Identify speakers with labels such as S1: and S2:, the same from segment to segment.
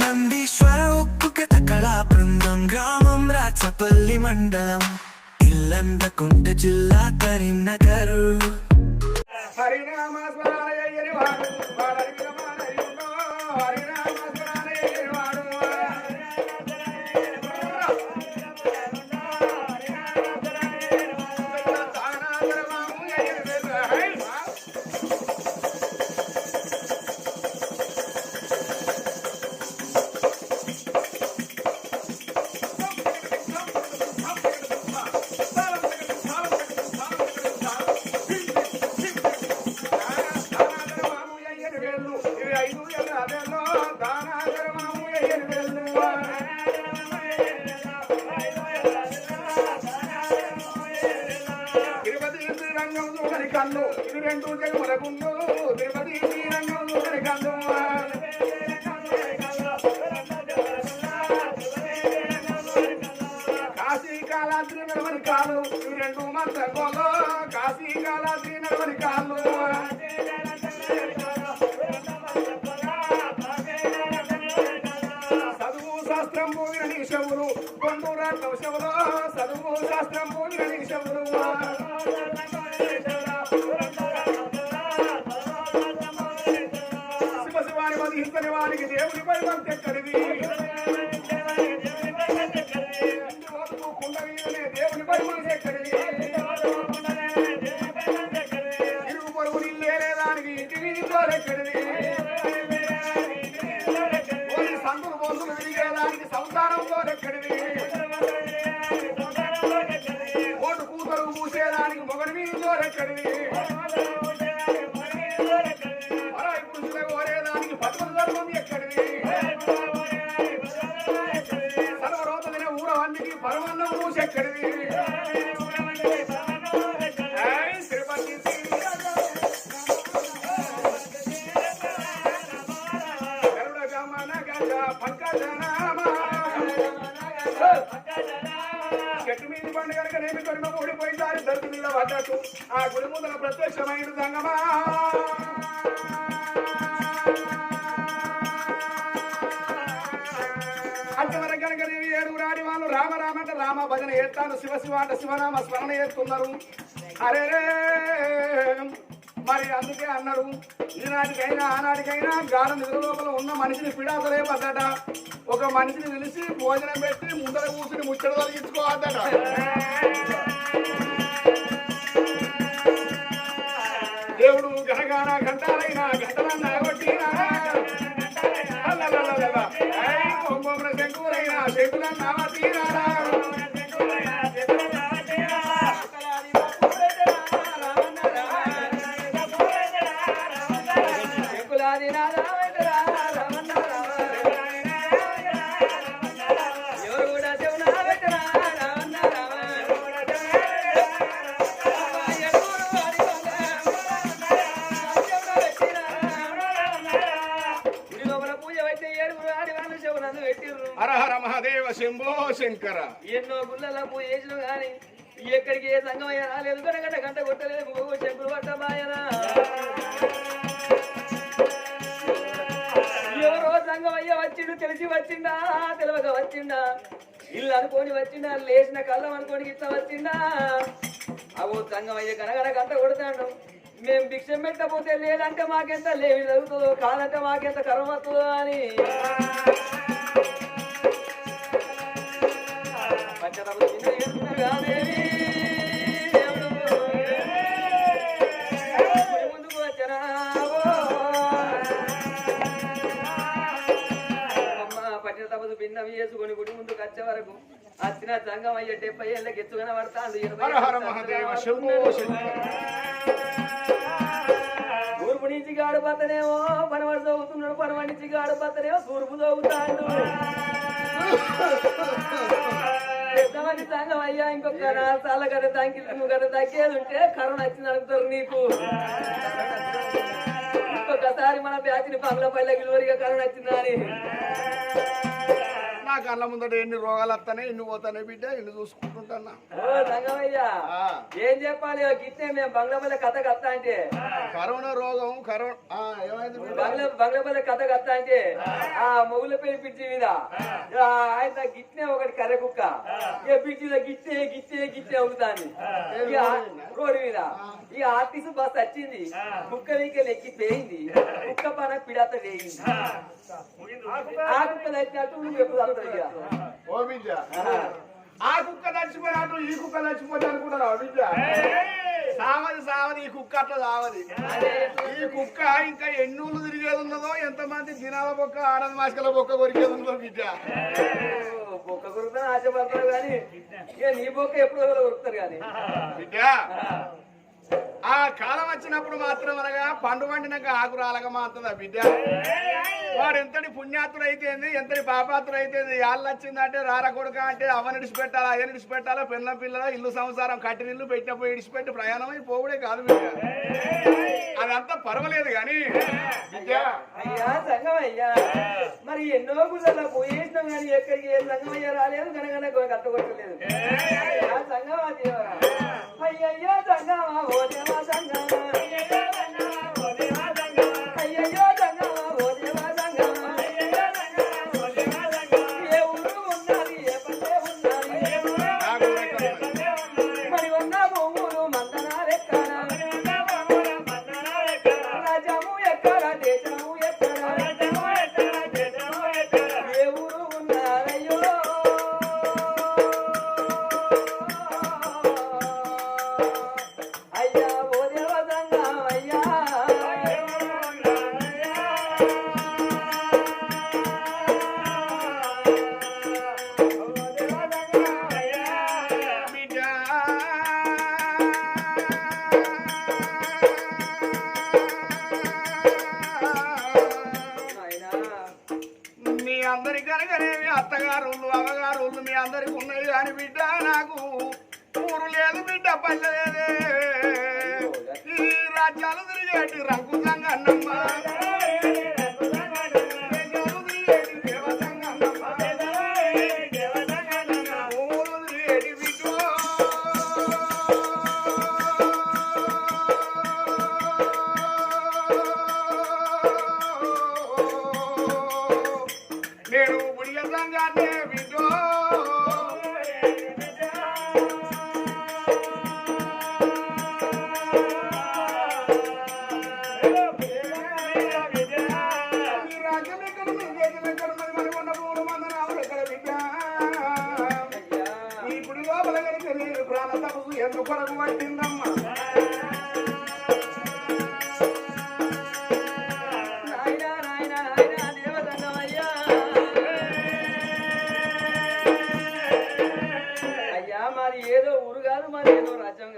S1: నందీశ్వర ఉక్కు కళా బృందం గ్రామం రాచపల్లి మండలం. ఇల్లందకుంట జిల్లా కరీంనగర్.
S2: కన్ను ఇది రెండు జగముల తిరుపతి శ్రీరంగం చూడని కన్ను కాశీ కాలాద్రి నడవని కాలు ఇవి రెండు మంత్ర కోలో కాశీ కాలాద్రి నడవని కాలు చదువు శాస్త్రం పోగిన నీ శవులు కొండూరా శవులు చదువు శాస్త్రం పోగిన నీ వారికి వరకు కుండ వీరనే దేవునిపై మనసు ఎక్కడిది ఇరుగు పొరుగు నీళ్ళే దానికి ఇంటి వీధిలో ఎక్కడిది ఓరి సందులు బొందులు విరిగేదానికి సంసారంలో ఎక్కడిది ఓటు కూతురు మూసేదానికి మొగడి వీధిలో ఎక్కడిది చెట్టు మీద పండు కనుక నేను కడుమ ఊడిపోయిందారి దర్శి మీద పడ్డట్టు ఆ గుడి ముందర ప్రత్యక్షమైన సంగమా. అంతవరకు కనుక నేను ఏడుగురు ఆడి వాళ్ళు రామ రామ అంటే రామ భజన ఏస్తాను శివ శివ అంటే శివనామ స్మరణ చేస్తున్నారు. అరే మరి అందుకే అన్నాడు ఈనాటికైనా ఆనాటికైనా గాఢ నిద్ర లోపల ఉన్న మనిషిని పిడాతలే పడ్డట ఒక మనిషిని పిలిచి భోజనం పెట్టి ముందర కూర్చుని ముచ్చట తొలగించుకోవద్దట దేవుడు గనగాన గంటాలైనా గంటలన్న కొట్టినా శంకులైనా శంకులన్నా
S3: అనుకొని లేచిన కళ్ళం అనుకోని ఇట్లా వచ్చిందా? అవో సంఘం అయ్యే కనగన గంట కొడతాడు. మేము భిక్షం పెట్టకపోతే లేదంటే మాకెంత లేవి జరుగుతుందో కాదంటే మాకెంత కరం వస్తుందో అని. పంచతప చిన్న ఏడుస్తున్నారు కాదేవి? భిన్నం వేసుకొని గుడి ముందుకు వచ్చే వరకు అచ్చిన సంఘం అయ్యే డెబ్బై ఏళ్ళకి ఎత్తుగా పడతాండు తూర్పు నుంచి గాడు పత్తనేమో పనవాడు చదువుతున్నాడు పనవాడి నుంచి గాడు పత్తనేమో తూర్పు చదువుతాడు పెద్దవాడి సంఘం అయ్యా ఇంకొక సార్లు కదా తగ్గి నువ్వు కదా తగ్గేది ఉంటే కరోనా వచ్చింది అడుగుతారు నీకు. ఇంకొకసారి మన బ్యాచ్ని పగల పల్లెకి లోరిగా కరోనా వచ్చిందా అని
S2: నా కళ్ళ ముందట ఎన్ని రోగాలు వస్తానే ఎన్ని పోతానే బిడ్డ ఎన్ని చూసుకుంటుంటా
S3: ఏం చెప్పాలి గిట్టే మేము బంగ్లాపల్లి కథ కథ అంటే?
S2: కరోనా రోగం కరోనా ఆ, ఏమైంది
S3: బంగ్లాపల్లి కథ కథ అంటే? ఆ మొగుల పేరు పిచ్చి మీద. ఆ, ఆయన గిట్నే ఒకటి కర్రె కుక్క. ఇక పిచ్చి మీద గిట్టే గిట్టే గిట్టే అవుతాంది ఇక రోడ్డు మీద? ఇక ఆర్టీసీ బస్ వచ్చింది. కుక్క వీకే ఎక్కి పోయింది. కుక్క పన పిడాత వేయింది. ఆ కుక్క తెచ్చినట్టు నువ్వు ఎప్పుడు
S2: ఓ బిడ్డ. ఆ కుక్క చచ్చిపోయినట్టు ఈ కుక్క చచ్చిపోతే అనుకుంటున్నావు బిడ్డ? సావది సావది ఈ కుక్క అట్లా సావది. ఈ కుక్క ఇంకా ఎన్నూళ్ళు తిరిగేది ఉన్నదో ఎంతమంది దినాల బొక్క ఆడది మాసికల బొక్క కొరికేది ఉన్నదో బిడ్డ.
S3: బొక్క కొరుకుతాను ఆశపడతారు కానీ ఇక నీ బొక్క ఎప్పుడు ఎవరో కొరుకుతారు కానీ.
S2: బిడ్డ ఆ కాలం వచ్చినప్పుడు మాత్రం అనగా పండు పండినాక ఆకు రాలగా మాత్రదా బిడ్డ. వాడు ఎంతటి అయితేంది ఎంతటి పాపాతుడు అయితేంది యాళ్ళు వచ్చిందంటే రార కొడుక అంటే అవని ఇడిచిపెట్టాలా అయ్యని ఇడిచిపెట్టాలా పిల్ల పిల్లల ఇల్లు సంసారం కట్టిన ఇల్లు పెట్టినప్పుడు ఇడిచిపెట్టి ప్రయాణం అయి పోవుడే కాదు బిడ్డ. అదంతా పర్వాలేదు కానీ బిడ్డ.
S3: అయ్యా మరి ఎన్నో గుళ్ళలో పోయేసినాం కానీ ఎక్కడికి రాలేదు కనుక కట్ట కొట్టలేదు అయ్యా సంగమా దేవరా అయ్యయ్యో సంగమా ఓ దేవా సంగమా
S2: అందరి కనుకనేవి అత్తగారు అమ్మగారు మీ అందరికి ఉన్నది కానీ బిడ్డ నాకు. ఊరు లేదు బిడ్డ పల్లె లేదే. ఈ రాజ్యాలు తిరిగేటి రంగు సంగన్నమ్మ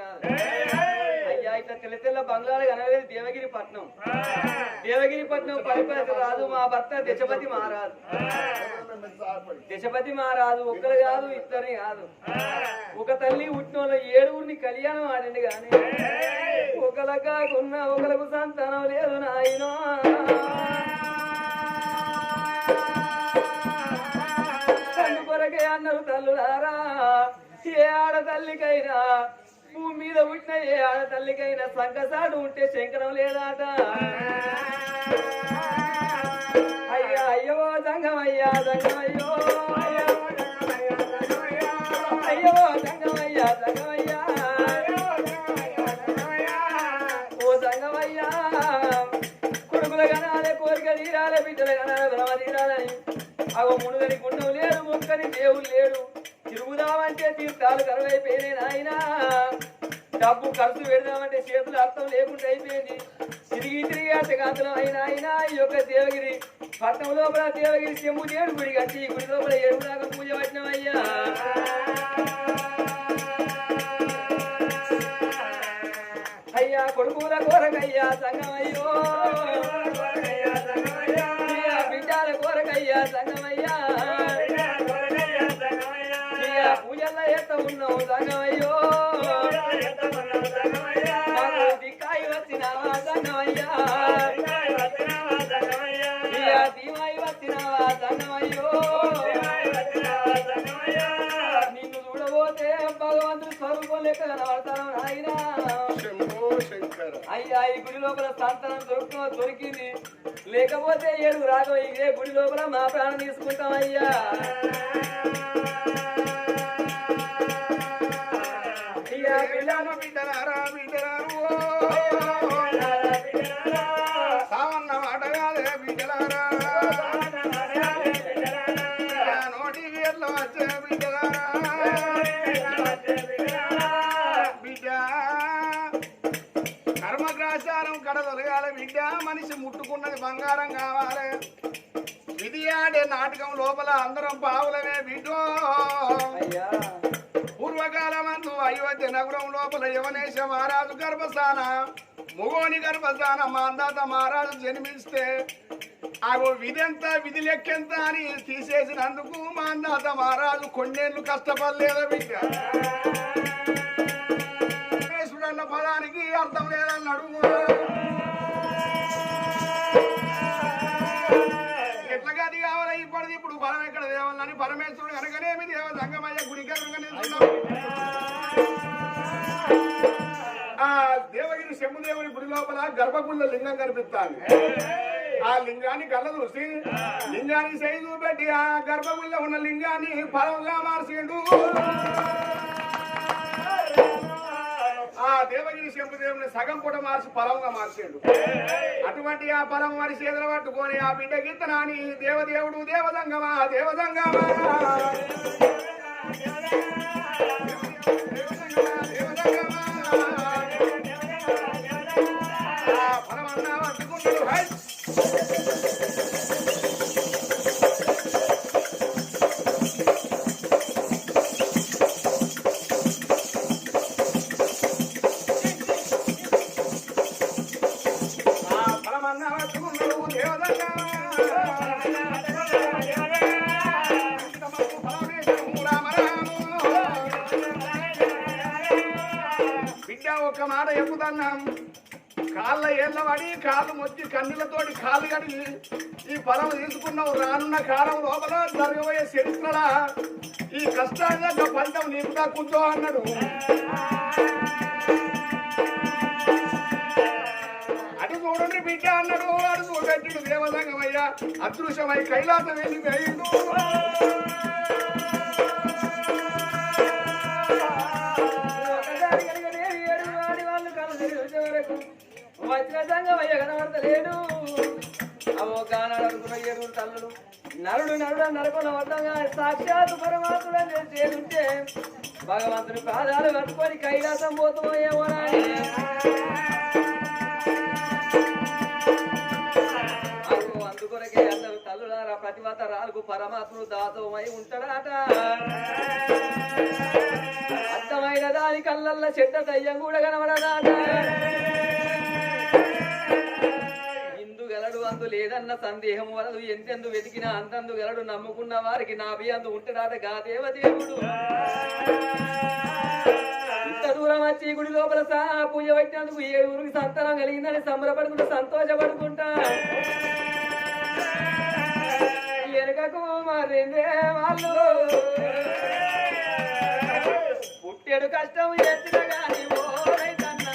S3: కాదు అయ్యా ఇట్లా తెల్ల తెల్ల బంగ్లాలు కనలేదు దేవగిరి పట్నం. దేవగిరి పట్నం పరిపాలన రాదు మా భర్త దశపతి మహారాజు. దశపతి మహారాజు ఒక్కరు కాదు ఇద్దరు కాదు. ఒక తల్లి పుట్టిన ఏడుగురిని కళ్యాణం ఆడండి కానీ ఒకలకాకున్న ఒకలకు సంతానం లేదు నాయనో. తల్లి కొరకే అన్నారు తల్లులారా ఏ ఆడతల్లికైనా భూమి మీద పుట్టిన ఏ ఆడతల్లికైనా సంకసాడు ఉంటే శంకరం లేదాట. అయ్యా అయ్యో సంగమయ్యా సంగమయ్యో. అయ్యో సంగమయ్యా సంగమయ్యా. ఓ సంగమయ్యా కొడుకుల కనాలే కోరిక తీరాలే బిడ్డల కనాలే భ్రమ తీరాలని అగో మునుగని గుండం లేడు ముక్కని దేవుడు లేడు. తిరుగుదామంటే తీర్థాలు కరువైపోయినాయి నాయనా. డబ్బు ఖర్చు పెడదామంటే చేతులు అర్థం లేకుండా అయిపోయింది. తిరిగి తిరిగి అట్టగాంతలం అయిన ఆయన ఈ యొక్క దేవగిరి పట్నం లోపల దేవగిరి చెంబు దేవుడు గుడి కట్టి గుడి లోపల ఏడు పూజ పట్టినమయ్యా అయ్యా కొడుకుల కోరకయ్యా సంగమయ్యో అయ్యా బిడ్డల కోరకయ్యా సంగమయ్యా అయ్యా పూజల్లో ఎత్త ఉన్నావు సంగమయ్యో గుడి లోపల సంతానం దొరుకుతుందో దొరికింది. లేకపోతే ఏడు రాగం ఇదే గుడి లోపల మా ప్రాణం తీసుకుంటామయ్యా. ఇక పిల్లలు
S2: బిడ్డలారా బిడ్డలారు? బంగారం కావాలి. ఇది ఆడే నాటకం లోపల అందరం పావులమే బిడ్డో.
S3: అయ్యా.
S2: పూర్వకాలమందు అయోధ్య నగరం లోపల యవనేశ మహారాజు గర్భస్థాన ముగోని గర్భస్థాన మాందాత మహారాజు జన్మిస్తే ఆ విధంతా విధి లెక్కెంత అని తీసేసినందుకు మాందాత మహారాజు కొన్నేళ్ళు కష్టపడలేదు బిడ్డ. పదానికి అర్థం లేదన్నాడు. అది కావాలి ఇప్పటిది ఇప్పుడు బలం ఎక్కడ దేవాలని పరమేశ్వరుడు కనుకనేమి దేవ సంగమయ్య గుడిగా ఆ దేవగిరి శంభుదేవుని గుడి లోపల గర్భగుళ్ళ లింగం కనిపిస్తాను ఆ లింగాన్ని కళ్ళ చూసి లింగాన్ని చేయి చూపెట్టి ఆ గర్భగుళ్ళ ఉన్న లింగాన్ని ఫలంగా మార్చిండు ఆ దేవగిరి శంభుదేవుని సగం పూట మార్చి ఫలంగా మార్చేడు. అటువంటి ఆ ఫలం వారి చేతులు పట్టుకొని ఆ బిడ్డ గీతనాని దేవదేవుడు దేవదంగమా దేవదంగమా దేవదంగమా ఏళ్ళ కాలు మొచ్చి కన్నులతోటి కాలు కడిగి ఈ ఫలం తీసుకున్నావు రానున్న కాలం లోపల జరగబోయే చరిత్రలా ఈ కష్టాన్ని ఫలితం నీకు దక్కుందో అన్నాడు. అటు చూడండి బిడ్డ అన్నాడు అటు చూపెట్టిడు దేవదంగమయ్య అదృశ్యమై కైలాసం వెళ్ళి
S3: వచ్చిన అయ్య కనబడతలేడు అవో కానాడు అనుకున్న తల్లుడు నరుడు నరుడు నరకున్న వద్దంగా సాక్షాత్ పరమాత్ముడు చేరుంటే భగవంతుని పాదాలు కట్టుకొని కైలాసం పోతామో ఏమో అందుకొరకే అందరు తల్లులారా ప్రతివత రాలకు పరమాత్ముడు దాతమై ఉంటాడట. అర్థమైన దాని కళ్ళల్లో చెడ్డ దయ్యం కూడా కనబడదాట. ఇందు గలడు అందు లేదన్న సందేహం వలదు. ఎంతెందు వెతికినా అంతందు గలడు నమ్ముకున్న వారికి నా అందు ఉంటాడాట గా దేవదేవుడు. ఇంత దూరం వచ్చి గుడి లోపల సా పూజ పెట్టినందుకు ఊరికి సంతానం కలిగిందని సంబరపడుకుంటూ సంతోషపడుకుంటా. వెనుకకు మరిందే వాళ్ళు. పుట్టెడు కష్టం ఎత్తిన గాని ఓ రైతన్నా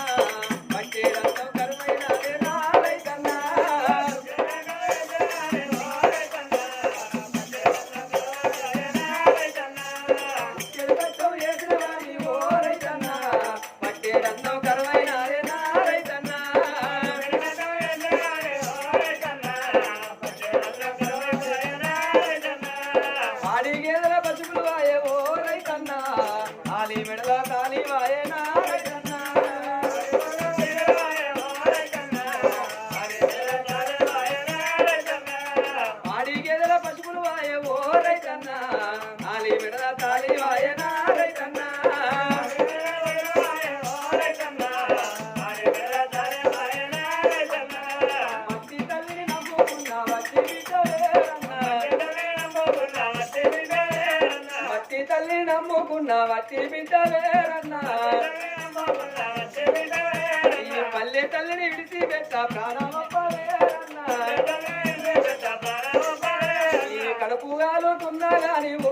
S3: కడుపుగాలుకున్నా గాని ఓ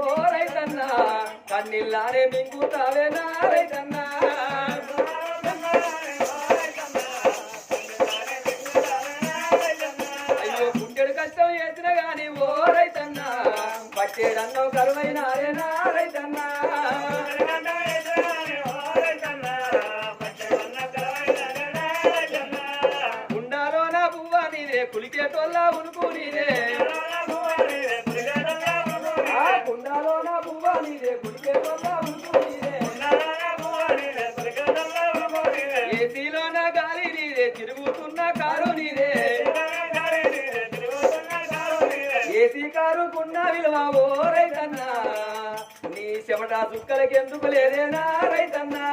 S3: కన్నీళ్ళారే మింగుతావే నా అయ్యో గుండెడు కష్టం చేసిన గాని ఓరైతన్నా పట్టేడన్నో కరువైనారే నా రైతన్నా. కులికేటోళ్ళ ఉనుకునిదే కున్న విలువ ఓ రైతన్నా. నీ చెమట చుక్కలకి ఎందుకు లేదేనా రైతన్నా?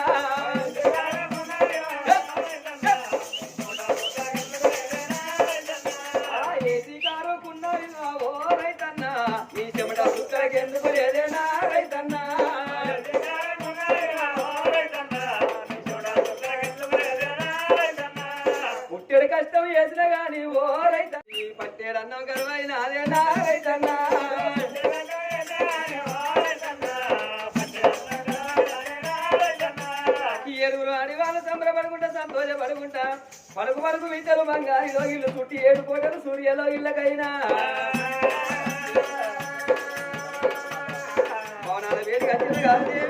S3: సంతోషపడుకుంటా పలుకు పలుకు విద్యలు బంగారిలో ఇల్లు చుట్టి ఏడు కోటలు సూర్యలో ఇళ్ళకైనా భవనాల వేరు కచ్చింది కాదు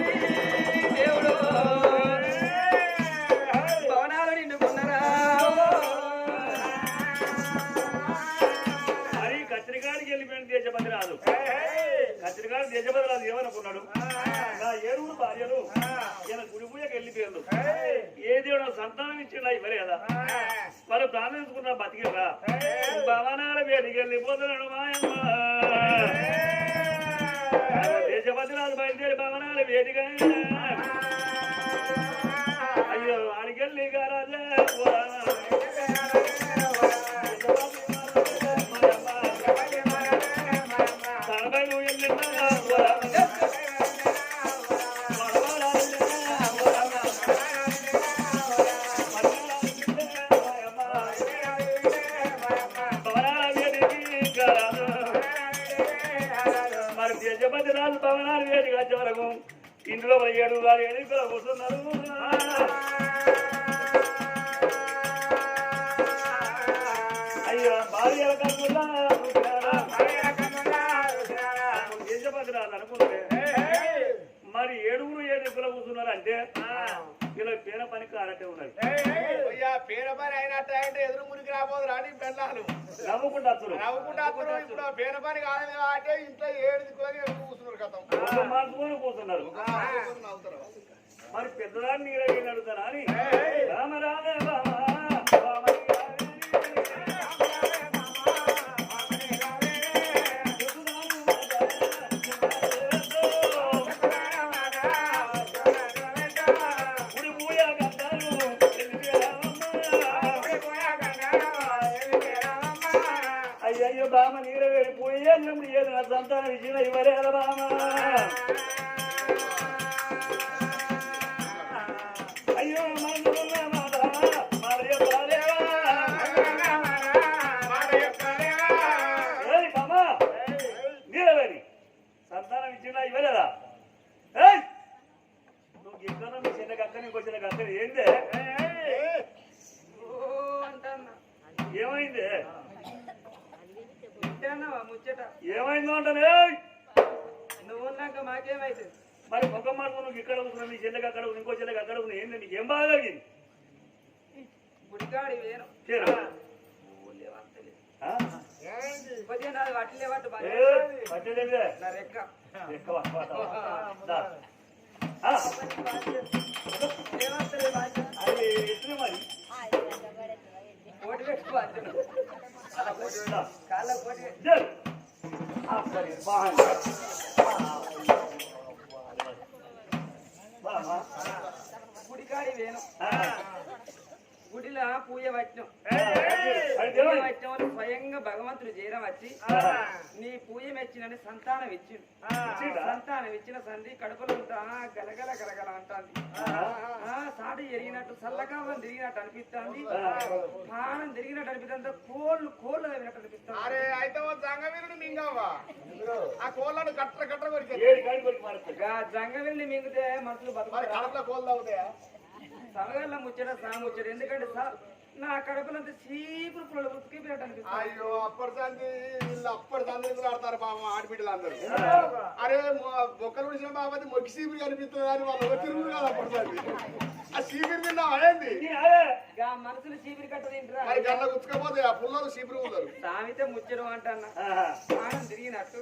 S4: ఇంట్లో మరి ఏడు గారు ఎన్నికలు కూర్చున్నారు అయ్యో భార్య అనుకుంటే. మరి ఏడుగురు ఏడుగురు కూర్చున్నారు అంటే ఇలా పేన పని కారటే ఉన్నది.
S2: పేర పని అయినట్టు అంటే ఎదురు మురికి రాబోదు రాని పెళ్ళాలు.
S4: నవ్వుకుంటా అసలు.
S2: నవ్వుకుంటా అప్పుడు ఇప్పుడు పేర పని కాదు కాబట్టి ఇంట్లో ఏడు కూర్చున్నారు
S4: మార్చుకొని
S2: నవ్వుతారు
S4: మరి పెద్దదాన్ని ఏమైందో అంటానే!
S3: నువ్వు ఉన్నాక మాకేమైతుంది
S4: మరి ముఖం మార్పు నువ్వు ఇక్కడ కూర్చున్నావు నీ చెల్లెకి అక్కడ ఇంకో చెల్లెకి అక్కడ ఉంది ఏంది నీకు బాగా కలిగింది?
S3: గుడికాడి వేరు.
S4: పట్టేదేమిదే?
S3: నా రెక్క.
S4: ఎట్లే మరి.
S3: కోటి పెట్టు గుడిలో పూజ పట్టినాం. స్వయంగా భగవంతుడు జీరం వచ్చి నీ పూజ మెచ్చినని సంతానం ఇచ్చిండు? సంతానం ఇచ్చిన సంధి కడుపులంతా గలగల గలగల అంటాంది. సాటి ఎరిగినట్టు చల్లకాలం తిరిగినట్టు అనిపిస్తుంది ప్రాణం తిరిగినట్టు అనిపిస్తుంది కోళ్ళు కోళ్ళు తగినట్టు అనిపిస్తుంది
S2: అరే అయితే జంగవీరుడు ఆ కోళ్ళను కట్ట కట్ట కొరికే
S3: జంగవెల్లి మింగితే బతుకుతారు?
S2: కడపలో కోళ్ళు అవుతాయా
S3: సమగల్ల ముచ్చట సా ముచ్చట. ఎందుకంటే సా- నా కడుపునంత చీపురు పుల్లలు ఉతికి పెట్టడానికి
S2: అయ్యో అప్పటి సంది వీళ్ళు అప్పటి సంది ఆడతారు పాపం ఆడబిడ్డలు అందరూ అరే బొక్కలు ఉడిసిన బాబతి మొక్కి సీపురు కనిపిస్తుంది అని వాళ్ళు తిరుగురు కదా అప్పటి సంది ఆ సీపురు తిన్నా అదేంది
S3: మనసులు చీపిరి కట్ట తింటారా.
S2: మరి గల్ల గుచ్చుకపోతే ఆ పుల్లలు సీపురు ఉంటారు
S3: సామితే ముచ్చడం అంటన్నా
S4: ఆహా.
S3: ప్రాణం తిరిగినట్టు.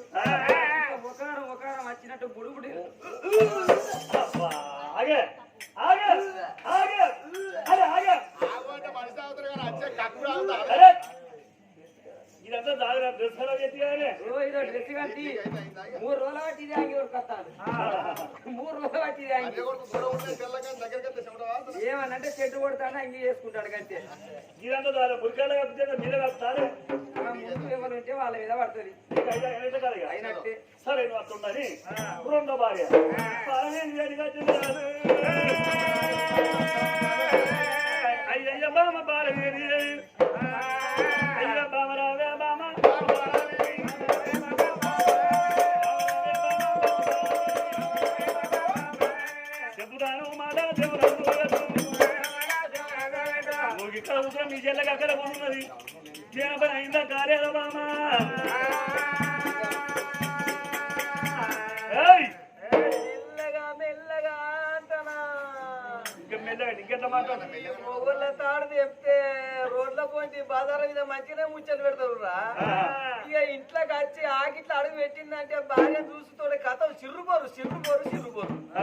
S3: ఒకరం ఒకరం వచ్చినట్టు బుడుబుడి
S4: అబ్బా, ఆగే ఆగే అరే ఆగే.
S2: ఆగమంటే మనిషి అవుతారు కానీ వచ్చే కక్కుడు అవుతారు
S4: ఇదంతా దాగరా డ్రెస్ ఎలా
S3: ఓ ఇదో డ్రెస్ కట్టి మూడు రోజులు బట్టి ఇది ఆగి ఉరకత్తాను మూడు రోజులు బట్టి ఇది ఆగి ఏమనంటే చెట్టు కొడతాను అంగి చేసుకుంటాడు కంటే
S4: ఇదంతా దాగరా బురికాయలు కప్పితే మీద కప్తారు
S3: ముందు ఎవరు ఉంటే వాళ్ళ మీద పడుతుంది. అయినట్టే.
S4: సరే అట్లుండని రెండో భార్య. పరమేశ్వరిగా చిన్నాడు. పని అయిందా కాలేదా మాట్లాడు?
S3: మొగోళ్ళ తాడు తెప్తే రోడ్ల పోయి బజార్ మీద మంచిగానే ముచ్చట్లు పెడతారు రా ఇక ఇంట్లోకి వచ్చి ఆకిట్లా అడుగు పెట్టిందంటే భార్య చూసుతోడే కథ సిర్రుపోరు సిర్రుపోరు
S4: ఆ,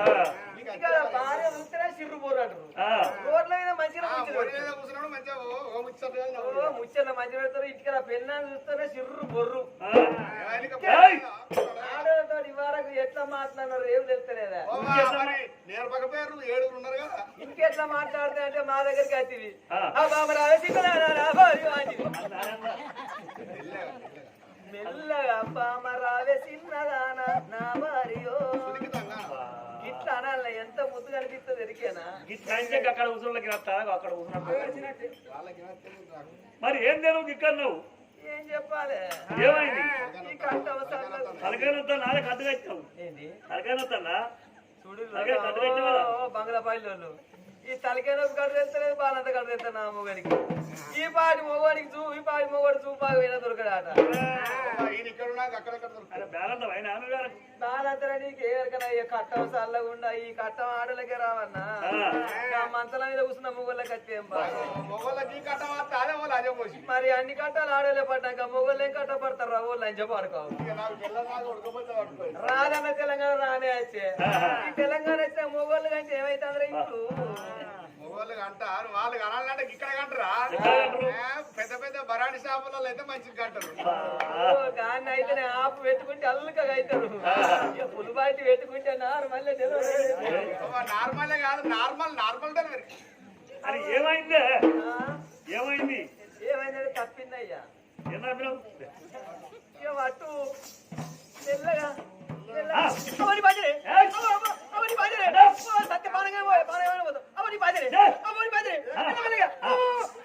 S3: ఇక్కడ భార్య చూస్తేనే సిర్రుపోరు అంటారు.
S4: ఆ,
S3: రోడ్ల మీద మంచిగా ముచ్చట్లు
S2: ముచ్చట
S3: మంచి పెడతారు. ఇంటికి పెళ్ళాన్ని చూస్తేనే సిర్రు బొర్రు! ఆడతో ఇవరకు ఎట్లా మాట్లాడినారు ఏం తెలుస్తలేదా? ఇంకెట్లా మాట్లాడితే అంటే మా దగ్గరికి వచ్చింది. బాబు రావే అంటివి. మెల్లగా బామ రావే చిన్నదానా నా భార్యో ఇట్లా అనాలి ఎంత ముద్దు కనిపిస్తుంది ఎరికేనా?
S4: ఇట్లా అంటే అక్కడ ఉసురులకి వస్తా అక్కడ ఉసురు. మరి ఏం తెలియదు ఇక్కడ నువ్వు?
S3: ఏం చెప్పాలి?
S4: ఏమైంది? తలకాయనొత్తా నాదే కట్టు కట్టావు
S3: ఏంది?
S4: తలకాయనొత్తన్నా
S3: ఈ తలకాయ నొప్పి కట్టు తెస్తలేదు బాలంత కట్టు తెస్తాను ఆ మొగడికి ఈ పాటి మొగడికి చూ ఈ పాటి మొగడు చూపాకు పోయినా దొరకడాట. బాలంతరా నీకు? ఎవరికైనా ఈ కట్టం చల్లగుండా ఈ కట్టం ఆడలకే రావన్నా? మంచల మీద కూర్చున్న మొగళ్ళకి
S2: పోసి
S3: మరి అన్ని కట్టాలు ఆడలే పడ్డాక మొగళ్ళు ఏం కట్ట పడతారు రా వాళ్ళు అని చెప్పాడుకోవు
S2: ఇక నాకు పిల్ల నాకు ఉడకపోతే పట్టుకోండి
S3: రాదన్న తెలంగాణ రానే వచ్చే. ఈ తెలంగాణ వచ్చిన మొగోళ్ళు కంటే ఏమైతే అందరూ ఇప్పుడు?
S2: మగవాళ్ళు అంటారు వాళ్ళు కనాలంటే ఇక్కడ కంటారా? పెద్ద పెద్ద బరాణి షాపులలో అయితే మంచిగా కంటారు.
S3: గాన్ని అయితే ఆపు పెట్టుకుంటే అల్లుకగా అవుతారు. పులిబాటి పెట్టుకుంటే నారు మళ్ళీ తెలియదు
S2: నార్మలే కాదు నార్మల్ నార్మల్ డెలివరీ.
S4: అది ఏమైందే? ఏమైంది?
S3: ఏమైందంటే తప్పిందయ్యా.
S4: ఏం తప్పినావు?
S3: ఇక అటు మెల్లగా మెల్లగా. అవని బాజరే.
S4: ఏయ్!
S3: అవ, అవ, అవని బాజరే. ఓ, సత్య పానంగా పోయి, పానంగా పోతాం. అవని బాజరే.
S4: ఏయ్!
S3: అవని బాజరే. మెల్ల, మెల్లగా. ఓ,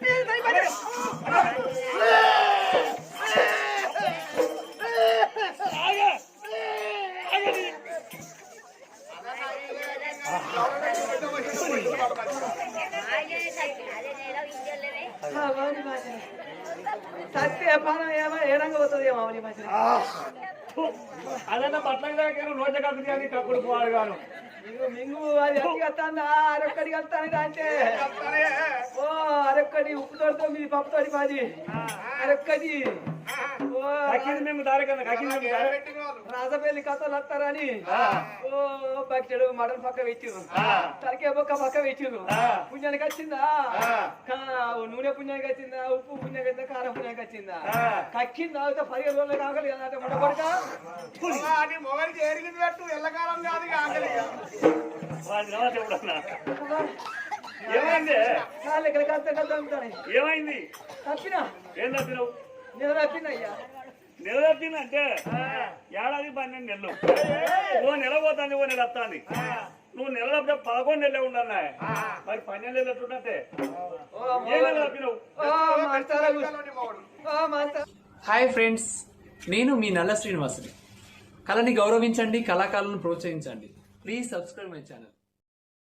S3: ఏ, సరి బాజరే.
S4: ఆగే! ఆగే నీ.
S3: అవని బాజరే. సత్య పానం ఏమో ఏడంగా పోతుంది ఏమో అవని బాజరే.
S4: అదన్నా పట్ల దాకా నోట కక్కుది అని కక్కుడు పోవాలి గాను.
S3: మింగు అది అట్టి వస్తాందా అరొక్కడికి వస్తాను అంటే. ఓ అరొక్కడి ఉప్పు తోడుతో మీ పప్పు తోడి మాది. అరొక్కడి ఓ
S4: కక్కింది మేము దారి కన్నా కక్కింది మేము దారి.
S3: రాజపల్లి కథలు వస్తారని ఓ బకెడు మటన్ పక్క పెట్టిరు. తలకే బొక్క పక్క పెట్టిరు. పుణ్యానికి వచ్చిందా నూనె పుణ్యానికి వచ్చిందా ఉప్పు పుణ్యానికి వచ్చిందా కారం పుణ్యానికి వచ్చిందా కక్కిందా అయితే పదిహేను రోజులు కాకలి కదా
S2: ఎరిగింది పెట్టు ఎల్లకాలం కాదు
S4: ఎప్పుడన్నా ఏమైంది? ఏమైంది?
S3: తప్పినా?
S4: ఏం తప్పినావు?
S3: నేను తప్పినా అయ్యా
S4: నెల తప్పిందంటే ఏడాది పన్నెండు నెలలు. ఓ నెల పోతుంది ఓ నెల వస్తుంది. నువ్వు నెల తప్పితే పదకొండు నెలలే ఉండన్నా మరి పన్నెండు నెలలు ఏ నెల తప్పినావు
S5: హాయ్ ఫ్రెండ్స్ నేను మీ నల్ల శ్రీనివాసుని. కళని గౌరవించండి కళాకారులను ప్రోత్సహించండి. Please subscribe my channel.